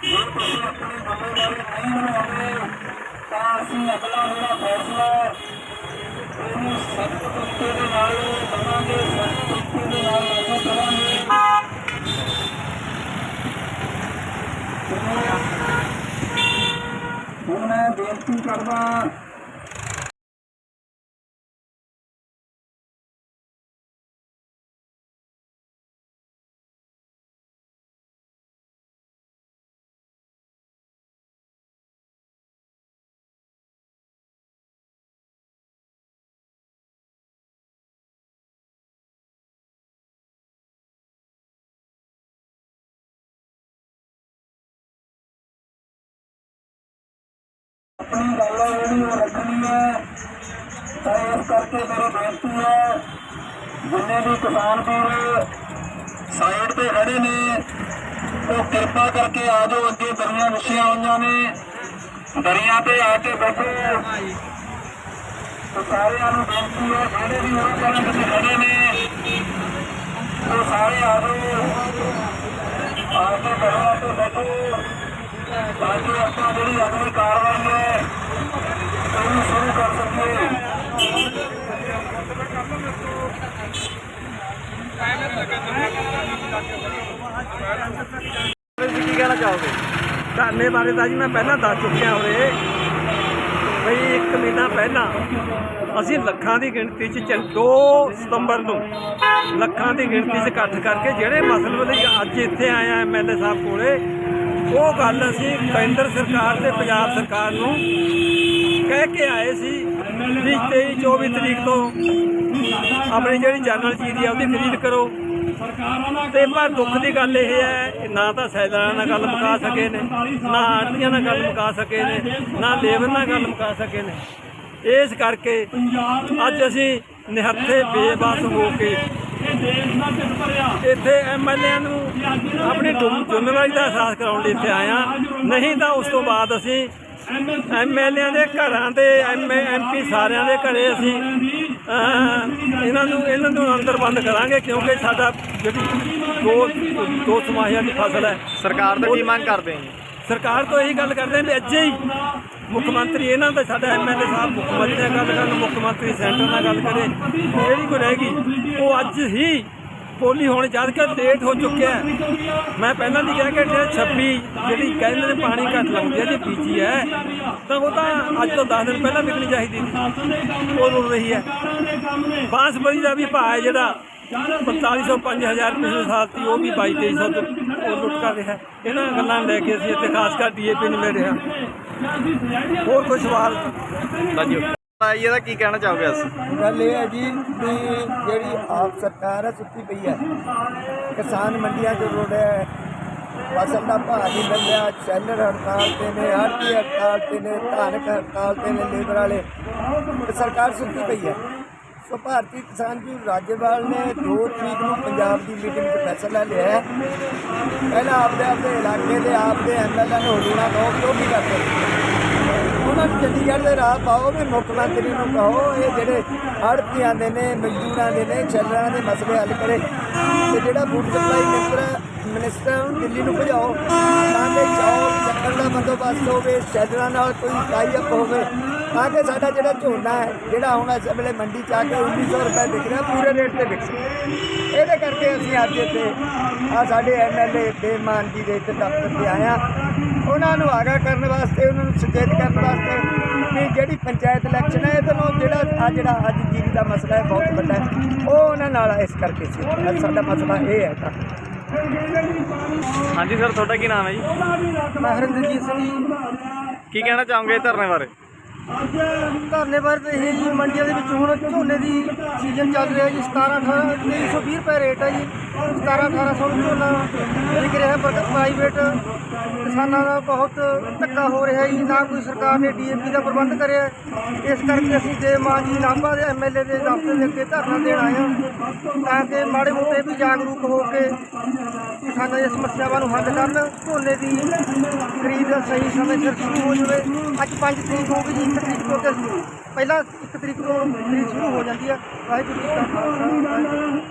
ਜੇ ਤੁਸੀਂ ਆਪਣੀ ਜ਼ਿੰਮੇਵਾਰੀ ਨਹੀਂ ਨਿਭਾਉਂਦੇ ਤਾਂ ਅਸੀਂ ਅਗਲਾ ਜਿਹੜਾ ਫੈਸਲਾ ਉਹਨੂੰ ਸਖਤ ਤਰੀਕੇ ਦੇ ਨਾਲ ਲਵਾਂਗੇ ਸਖਤ ਤਰੀਕੇ ਦੇ ਨਾਲ ਲਾਗੂ ਕਰਾਂਗੇ ਹੁਣ ਮੈਂ ਬੇਨਤੀ ਕਰਦਾ ਆਪਣੀ ਗੱਲ ਹੈ ਜਿਹੜੀ ਉਹ ਰੱਖਣੀ ਹੈ, ਤਾਂ ਇਸ ਕਰਕੇ ਮੇਰੀ ਬੇਨਤੀ ਹੈ, ਜਿੰਨੇ ਵੀ ਕਿਸਾਨ ਵੀਰ ਸਾਈਡ ਤੇ ਖੜੇ ਨੇ, ਉਹ ਕਿਰਪਾ ਕਰਕੇ ਆ ਜਾਓ, ਅੱਗੇ ਦਰੀਆਂ ਵਿਛੀਆਂ ਹੋਈਆਂ ਨੇ, ਦਰੀਆਂ ਤੇ ਆ ਕੇ ਬੈਠੋ। ਸਾਰਿਆਂ ਨੂੰ ਬੇਨਤੀ ਹੈ, ਜਿਹੜੇ ਵੀ ਹੋਰ ਕਰਨ ਤੇ ਖੜੇ ਨੇ ਉਹ ਸਾਰੇ ਆ ਜਾਓ ਆ ਕੇ ਦਰੀਆਂ ਤੇ ਬੈਠੋ ਤਾਂ ਕਿ ਆਪਾਂ ਜਿਹੜੀ ਅਗਲੀ ਕਾਰਵਾਈ ਹੈ ਉਹਨੂੰ ਸ਼ੁਰੂ ਕਰ ਸਕੀਏ ਤੁਸੀਂ ਕੀ ਕਹਿਣਾ ਚਾਹੋਗੇ ਧਰਨੇ ਬਾਰੇ ਤਾਂ ਜੀ ਮੈਂ ਪਹਿਲਾਂ ਦੱਸ ਚੁੱਕਿਆ ਹੋਵੇ ਬਈ ਇੱਕ ਮਹੀਨਾ ਪਹਿਲਾਂ ਅਸੀਂ ਲੱਖਾਂ ਦੀ ਗਿਣਤੀ 'ਚ ਚ 2 ਸਤੰਬਰ ਨੂੰ ਲੱਖਾਂ ਦੀ ਗਿਣਤੀ 'ਚ ਇਕੱਠ ਕਰਕੇ ਜਿਹੜੇ ਮਸਲੇ ਲਈ ਅੱਜ ਇੱਥੇ ਆਏ ਆ ਐਮਐਲਏ ਸਾਹਿਬ ਕੋਲੇ, ਉਹ ਗੱਲ ਅਸੀਂ ਕੇਂਦਰ ਸਰਕਾਰ ਤੇ ਪੰਜਾਬ ਸਰਕਾਰ ਨੂੰ ਕਹਿ ਕੇ ਆਏ ਸੀ ਵੀ 23 24 ਤਰੀਕ ਤੋਂ ਆਪਣੀ ਜਿਹੜੀ ਜਨਰਲ ਚੀਜ਼ ਆ, ਉਹਦੀ ਖਰੀਦ ਕਰੋ। ਤੇ ਪਰ ਦੁੱਖ ਦੀ ਗੱਲ ਇਹ ਹੈ ਨਾ ਤਾਂ ਸੈਲਰਾਂ ਨਾਲ ਗੱਲ ਮੁਕਾ ਸਕੇ ਨੇ ਨਾ ਆੜਤੀਆਂ ਨਾਲ ਗੱਲ ਮੁਕਾ ਸਕੇ ਨੇ ਨਾ ਲੇਬਰ ਨਾਲ ਗੱਲ ਮੁਕਾ ਸਕੇ ਨੇ। ਇਸ ਕਰਕੇ ਅੱਜ ਅਸੀਂ ਨਿਹੱਥੇ ਬੇਬਸ ਹੋ ਕੇ ਇੱਥੇ ਐਮਐਲਏ ਨੂੰ ਆਪਣੀ ਜ਼ਿੰਮ- ਜ਼ਿੰਮੇਵਾਰੀ ਦਾ ਅਹਿਸਾਸ ਕਰਾਉਣ ਲਈ ਇੱਥੇ ਆਇਆ ਨਹੀਂ ਤਾਂ ਉਸ ਤੋਂ ਬਾਅਦ ਅਸੀਂ ਐਮਐਲਏ ਦੇ ਘਰਾਂ ਦੇ ਐਮਪੀ ਸਾਰਿਆਂ ਦੇ ਘਰੇ ਅਸੀਂ ਇਹਨਾਂ ਨੂੰ ਇਹਨਾਂ ਨੂੰ ਅੰਦਰ ਬੰਦ ਕਰਾਂਗੇ ਕਿਉਂਕਿ ਸਾਡਾ ਜਿਹੜੀ ਦੋ ਦੋ ਸਮਾਹਿਆਂ ਦੀ ਫਸਲ ਹੈ ਸਰਕਾਰ ਤੋਂ ਕੀ ਮੰਗ ਕਰਦੇ ਹੋ? ਸਰਕਾਰ ਤੋਂ ਇਹੀ ਗੱਲ ਕਰਦੇ ਵੀ ਅੱਜ ਹੀ ਮੁੱਖ ਮੰਤਰੀ ਇਹਨਾਂ ਦਾ ਸਾਡਾ ਐਮਐਲਏ ਸਾਹਿਬ ਮੁੱਖ ਮੰਤਰੀ ਨਾਲ ਗੱਲ ਕਰਨ ਮੁੱਖ ਮੰਤਰੀ ਸੈਂਟਰ ਨਾਲ ਗੱਲ ਕਰੇ ਜਿਹੜੀ ਕੋਈ ਰਹੇਗੀ ਉਹ ਅੱਜ ਹੀ ਪੋਲੀ ਹੋਣ ਜਦ ਕਿ ਲੇਟ ਹੋ ਚੁੱਕਿਆ ਹੈ। ਮੈਂ ਪਹਿਲਾਂ ਦੀ ਕਿਹਾ ਕਿ ਹਟਿਆ 26 ਜਿਹੜੀ ਕਹਿੰਦੇ ਨੇ ਪਾਣੀ ਘੱਟ ਲਾਉਂਦੀ ਹੈ ਜੇ ਬੀਜੀ ਹੈ, ਤਾਂ ਉਹ ਤਾਂ ਅੱਜ ਤੋਂ 10 ਦਿਨ ਪਹਿਲਾਂ ਵਿਕਣੀ ਚਾਹੀਦੀ ਸੀ। ਉਹ ਰੁਲ ਰਹੀ ਹੈ। ਬਾਂਸਪਤੀ ਦਾ ਵੀ ਭਾਅ ਹੈ ਜਿਹੜਾ 4500 5000 ਪਿਛਲੇ ਸਾਲ ਸੀ ਉਹ ਵੀ 22 2300 ਤੋਂ ਉਹ ਲੁੱਟ ਕਰ ਰਿਹਾ। ਇਹਨਾਂ ਗੱਲਾਂ ਨੂੰ ਲੈ ਕੇ ਅਸੀਂ ਇੱਥੇ ਖਾਸ ਕਰ ਡੀਏਪੀ ਨਹੀਂ ਮਿਲ ਰਿਹਾ ਹੋਰ ਕੋਈ ਸਵਾਲ? ਰਾਜੂ ਇਹਦਾ ਕੀ ਕਹਿਣਾ ਚਾਹੋਗੇ ਅਸੀਂ ਗੱਲ ਇਹ ਹੈ ਜੀ ਵੀ ਜਿਹੜੀ ਆਪ ਸਰਕਾਰ ਹੈ, ਸੁੱਤੀ ਪਈ ਹੈ। ਕਿਸਾਨ ਮੰਡੀਆਂ 'ਚ ਰੋੜ ਹੈ। ਫਸਲ ਦਾ ਭਾਅ ਨਹੀਂ ਮਿਲਿਆ ਰਿਹਾ। ਹੜਤਾਲ ਤੇ ਨੇ ਆੜਤੀ ਹੜਤਾਲ ਤੇ ਨੇ ਧਾਰਕ ਹੜਤਾਲ ਤੇ ਨੇ ਲੇਬਰ ਵਾਲੇ। ਤੇ ਸਰਕਾਰ ਸੁੱਤੀ ਪਈ ਹੈ। ਸੋ ਭਾਰਤੀ ਕਿਸਾਨ ਜੀ ਰਾਜੇਵਾਲ ਨੇ ਦੋ ਤਰੀਕ ਨੂੰ ਪੰਜਾਬ ਦੀ ਮੀਟਿੰਗ 'ਚ ਫੈਸਲਾ ਲਿਆ ਹੈ। ਪਹਿਲਾਂ ਆਪਦੇ ਆਪਦੇ ਇਲਾਕੇ ਦੇ, ਆਪਦੇ ਐਮਐਲਏ ਨੂੰ ਹੁਲੀਨਾ ਕਹੋ ਕਿ ਉਹ ਕੀ ਕਰਦੇ। ਉਹਨਾਂ ਨੂੰ ਚੰਡੀਗੜ੍ਹ ਦੇ ਰਾਹ ਪਾਓ ਵੀ ਮੁੱਖ ਮੰਤਰੀ ਨੂੰ ਕਹੋ, ਇਹ ਜਿਹੜੇ ਆੜਤੀਆਂ ਦੇ ਨੇ, ਮਜ਼ਦੂਰਾਂ ਦੇ ਨੇ, ਛੱਲਰਾਂ ਦੇ ਮਸਲੇ ਹੱਲ ਕਰੇ। ਤੇ ਜਿਹੜਾ ਫੂਡ ਸਪਲਾਈ ਮਿਨਿਸਟਰ ਮਿਨਿਸਟਰ ਨੂੰ ਦਿੱਲੀ ਨੂੰ ਭਜਾਓ, ਤਾਂ ਕਿ ਚੌਲ ਚੱਕਣ ਦਾ ਬੰਦੋਬਸਤ ਹੋਵੇ, ਸ਼ੈਡਰਾਂ ਨਾਲ ਕੋਈ ਟਾਈਅਪ ਹੋਵੇ। ਤਾਂ ਕਿ ਸਾਡਾ ਜਿਹੜਾ ਝੋਨਾ ਹੈ, ਜਿਹੜਾ ਹੁਣ ਇਸ ਵੇਲੇ ਮੰਡੀ ਚ ਆ ਕੇ 1900 ਰੁਪਏ ਵਿਕ ਰਿਹਾ, ਪੂਰੇ ਰੇਟ ਤੇ ਵਿਕ ਸਕੇ ਇਹਦੇ ਕਰਕੇ ਅਸੀਂ ਅੱਜ ਇੱਥੇ ਆ ਸਾਡੇ ਐਮਐਲਏ ਬੇਮਾਨ ਜੀ ਦੇ ਇੱਥੇ ਦਫ਼ਤਰ ਤੇ ਆਇਆ ਉਹਨਾਂ ਨੂੰ ਆਗਾਹ ਕਰਨ ਵਾਸਤੇ, ਉਹਨਾਂ ਨੂੰ ਸੁਚੇਤ ਕਰਨ ਵਾਸਤੇ ਕਿ ਜਿਹੜੀ ਪੰਚਾਇਤ ਇਲੈਕਸ਼ਨ ਹੈ, ਇਹਦੇ ਨੂੰ ਜਿਹੜਾ ਆ ਜਿਹੜਾ ਅੱਜ ਜੀਰੀ ਦਾ ਮਸਲਾ ਹੈ, ਬਹੁਤ ਵੱਡਾ ਹੈ, ਉਹ ਉਹਨਾਂ ਨਾਲ ਇਸ ਕਰਕੇ ਸੀ। ਸਾਡਾ ਮਸਲਾ ਇਹ ਹੈ ਤਾਂ। ਹਾਂਜੀ ਸਰ ਤੁਹਾਡਾ ਕੀ ਨਾਮ ਹੈ ਜੀ? ਮੈਂ ਹਰਿੰਦਰਜੀਤ ਸਿੰਘ ਜੀ। ਕੀ ਕਹਿਣਾ ਚਾਹੋਗੇ ਧਰਨੇ ਬਾਰੇ? ਧਰਨੇ ਬਾਰੇ ਤਾਂ ਇਹ ਜੀ ਮੰਡੀਆਂ ਦੇ ਵਿੱਚ ਹੁਣ ਝੋਨੇ ਦੀ ਸੀਜ਼ਨ ਚੱਲ ਰਿਹਾ ਜੀ 17 18 2320 ਰੁਪਏ ਰੇਟ ਹੈ ਜੀ। 17 1800 ਝੋਨਾ ਵਿਕ ਰਿਹਾ ਪਰ ਪ੍ਰਾਈਵੇਟ ਕਿਸਾਨਾਂ ਦਾ ਬਹੁਤ ਧੱਕਾ ਹੋ ਰਿਹਾ ਜੀ ਨਾ ਕੋਈ ਸਰਕਾਰ ਨੇ ਡੀਏਪੀ ਦਾ ਪ੍ਰਬੰਧ ਕਰਿਆ। ਇਸ ਕਰਕੇ ਅਸੀਂ ਦੇ ਮਾਂ ਜੀ ਨਾਭਾ ਦੇ ਐਮਐਲਏ ਦੇ ਦਫ਼ਤਰ ਦੇ ਅੱਗੇ ਧਰਨਾ ਦੇਣ ਆਏ ਹਾਂ, ਤਾਂ ਕਿ ਮਾੜੇ ਮੋਟੇ ਵੀ ਜਾਗਰੂਕ ਹੋ ਕੇ ਕਿਸਾਨਾਂ ਦੀਆਂ ਸਮੱਸਿਆਵਾਂ ਨੂੰ ਹੱਲ ਕਰਨ, ਝੋਨੇ ਦੀ ਖਰੀਦ ਸਹੀ ਸਮੇਂ ਸਿਰ ਸ਼ੁਰੂ ਹੋ ਜਾਵੇ। ਅੱਜ 5 ਤਰੀਕ ਹੋ ਗਈ ਜੀ 1 ਤਰੀਕ ਤੋਂ ਤੇ ਪਹਿਲਾਂ 1 ਤਰੀਕ ਤੋਂ ਖਰੀਦ ਸ਼ੁਰੂ ਹੋ ਜਾਂਦੀ ਹੈ ਵਾਹਿਗੁਰੂ ਜੀ ਕਾ ਖਾਲਸਾ